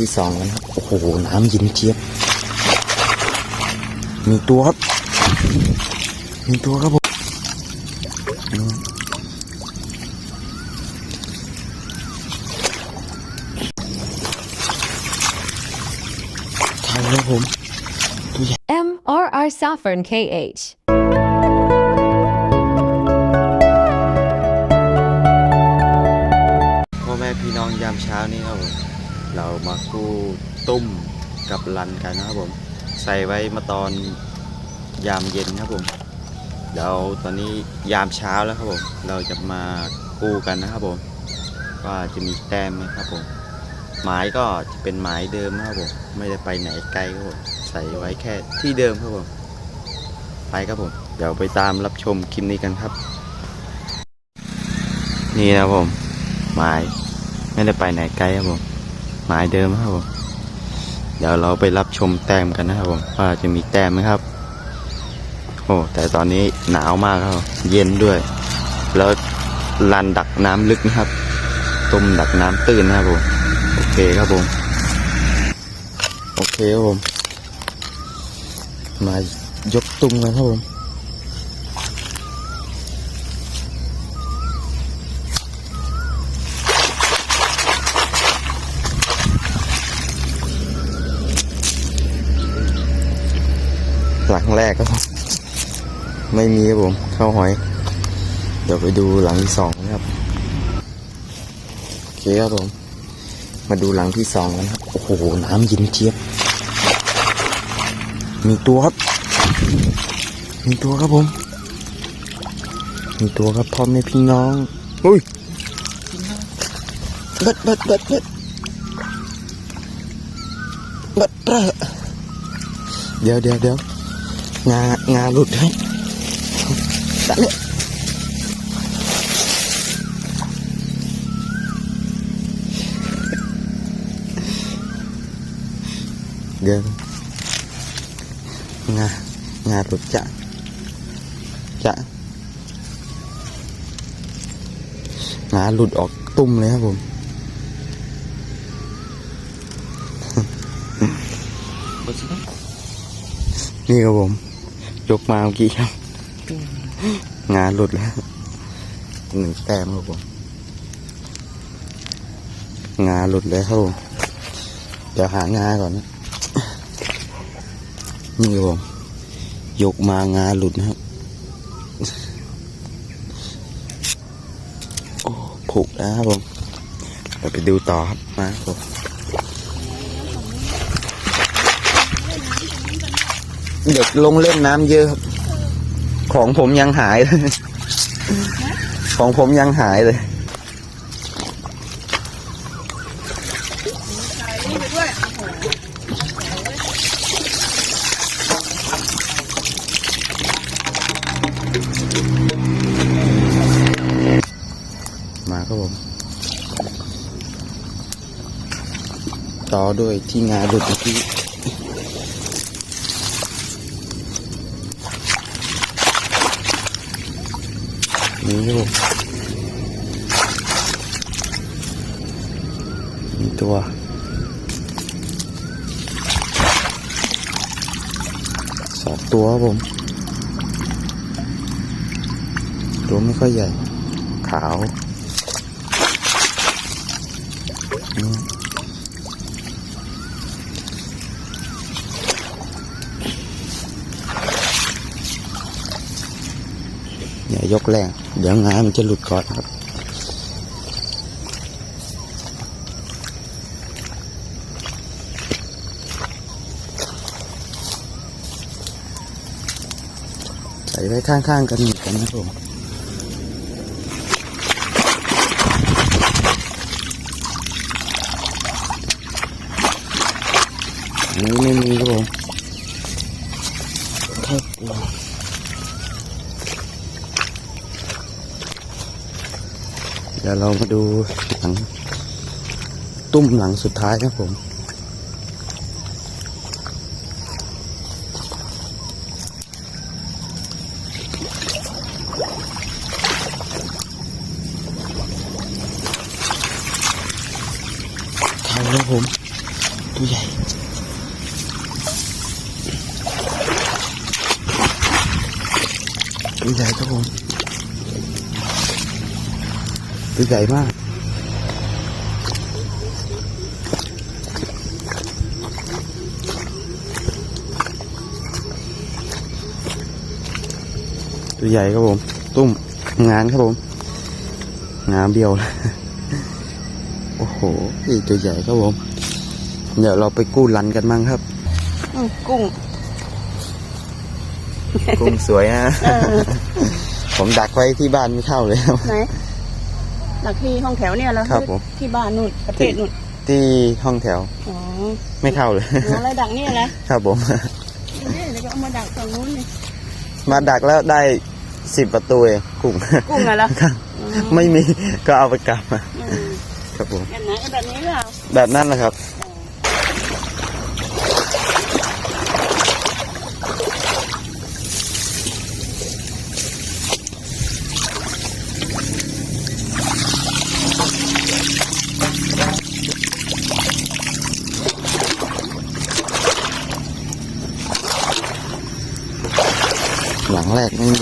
ที่สองแล้วนะครับโอ้โหน้ำเย็นเจี๊ยบ มีตัวครับ มีตัวครับผมอืมใช่ครับผม M R R Saffron KH. พ่อแม่พี่น้องยามเช้านี้ครับผม เรามากู้ตุ้มกับลันกันนะครับผม ใส่ไว้มาตอนยามเย็นครับผมเดี๋ยวตอนนี้ยามเช้าแล้วครับผม เราจะมากู้กันนะครับผม ว่าจะมีแต้มไหมครับผม หมายก็จะเป็นหมายเดิมนะครับผม ไม่ได้ไปไหนไกลครับผมใส่ไว้แค่ที่เดิมครับผม ไปครับผม เดี๋ยวไปตามรับชมคลิปนี้กันครับ นี่นะครับผม หมายไม่ได้ไปไหนไกลครับผม หมายเดิมครับผมเดี๋ยวเราไปรับชมแต้มกันนะครับผมว่าจะมีแต้มไหมครับโอ้แต่ตอนนี้หนาวมากครับ เย็นด้วย แล้วลันดักน้ำลึกนะครับต้มดักน้ำตื้นนะครับผมโอเคครับผมโอเคครับผมมายกตุ้มกันครับผม แรกครับ ไม่มีครับผมข้าวหอย เดี๋ยวไปดูหลังที่สองนะครับโอเคครับผม มาดูหลังที่สองกันครับโอ้โหน้ำย็นเจี๊ยบ มีตัวครับ มีตัวครับผม มีตัวครับพ่อแม่พี่น้องอุ้ยบัดบัดบัดบัดบัดเบ้อเดี๋ยวเดี๋ยวเดี๋ยว งางาหลุดครับตัดเลยเดี๋ยวงางาหลุดจะจะงาหลุดออกตุ้มเลยครับผม นี่ครับผม ยกมาเมื่อกี้ครับ งานหลุดแล้วหนึ่งแต้มครับผมงาหลุดแล้วครับผมเดี๋ยวหางาก่อนนะนี่ครับผมยกมางาหลุดนะครับโอ้ผูกแล้วครับผมเดี๋ยวไปดูต่อครับมาครับผม เด็กลงเล่นน้ำเยอะครับ ของผมยังหายเลย ของผมยังหายเลยมาครับผม ต่อด้วยที่งาดุดเมื่อกี้ นี่ครับมีตัวสองตัวครับผม ตัวไม่ค่อยใหญ่ ขาวนี่ ย่ายกแรง เดี๋ยวงามันจะหลุดก่อนครับใส่ไว้ข้างๆกันหมือนกันนะครับผมอันนี้ไม่มีครับผมแค่ตัว เดี๋ยวเรามาดูหลังตุ้มหลังสุดท้ายครับผมใช่ครับผมตัวใหญ่ตัวใหญ่ครับผม ตัวใหญ่มาก ตัวใหญ่ครับผม ตุ้มงานครับผม งามเบี้ยวโอ้โหนี่ตัวใหญ่ครับผม เดี๋ยวเราไปกู้ลันกันมั่งครับอืมกุ้ง กุ้งสวยนะเออผมดักไว้ที่บ้านไม่เข้าเลยครับไหน หลักที่ห้องแถวเนี่ยแล้วครับผม ที่บ้านนู่นประเทศนู่นที่ห้องแถวอ๋อไม่เข้าเลยอ๋อแล้วดักเนี่ยแหละครับผมเนี่ยเดี๋ยวก็เอามาดักฝั่งนู้นนี่มาดักแล้วได้สิบประตูเองกุ้งกุ้งอะเหรอครับอ๋อไม่มีก็เอาไปกลับมาอืมครับผมแบบไหนเอาแบบนี้หรือเปล่าแบบนั้นนะครับ หลังแรกไม่มี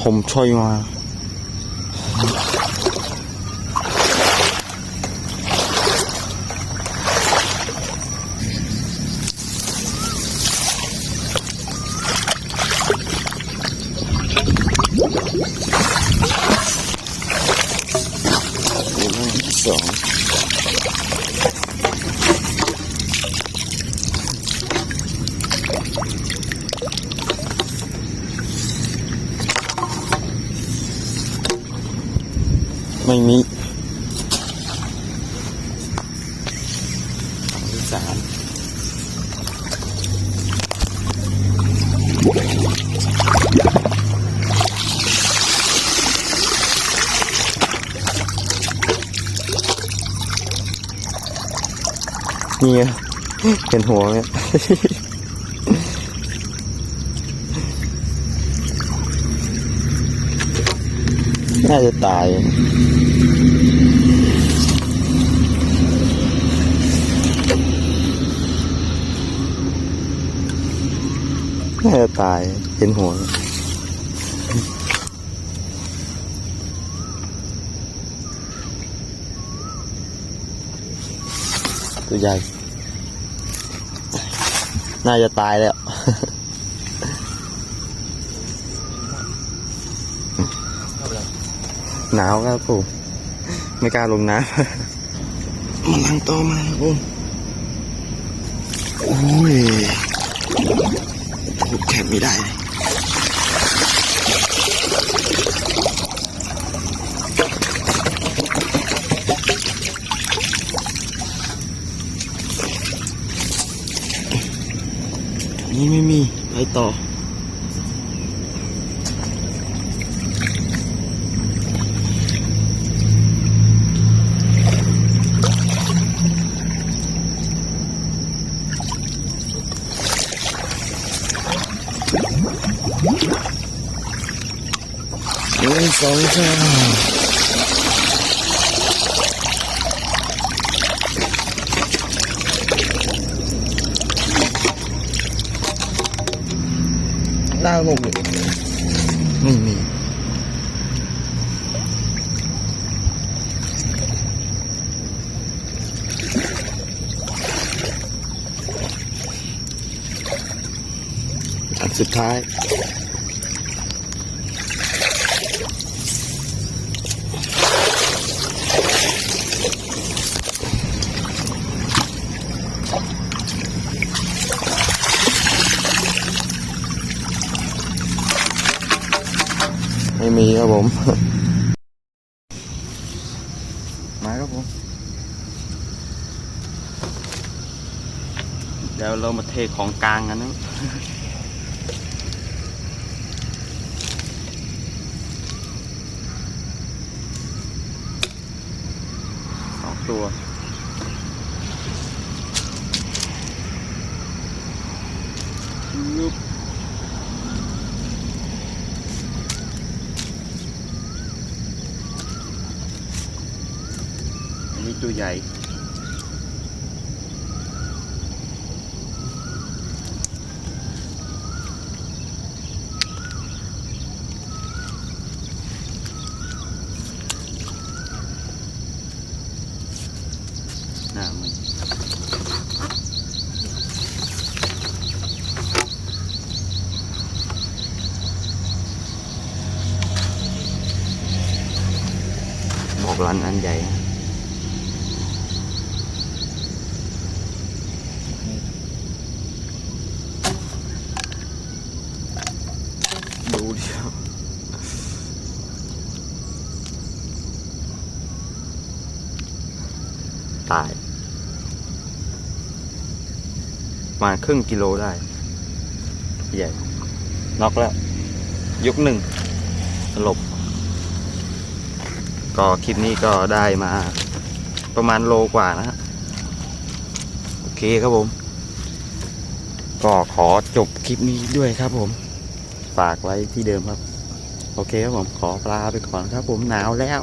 ผมช่วยมา ไม่มีสองที่สามนี่เป็นหัวเนี่ยน่าจะตาย น่าจะ ตายเห็นหัวตัวใหญ่ น่าจะตายแล้ว หนาวครับผม ไม่กล้าลงน้ำมันลังโตมาครับผมโอ้ย ไม่ได้เลยอันนี้ไม่มี ไปต่อ หนึ่งสองสามดาวงงไม่มีอันสุดท้าย มีครับผมมาครับผม เดี๋ยวเรามาเทของกลางกันนะสองตัวยุบนี่ตัวใหญ่หน้ามันบ อกรันอันใหญ่นะดู เดียวตาย มาครึ่งกิโลได้ ใหญ่น็อกแล้ว ยกหนึ่งสลบ ก็คลิปนี้ก็ได้มาประมาณโลกว่านะฮะ โอเคครับผม ก็ขอจบคลิปนี้ด้วยครับผม ฝากไว้ที่เดิมครับ โอเคครับผมขอปลาไปก่อนครับผมหนาวแล้ว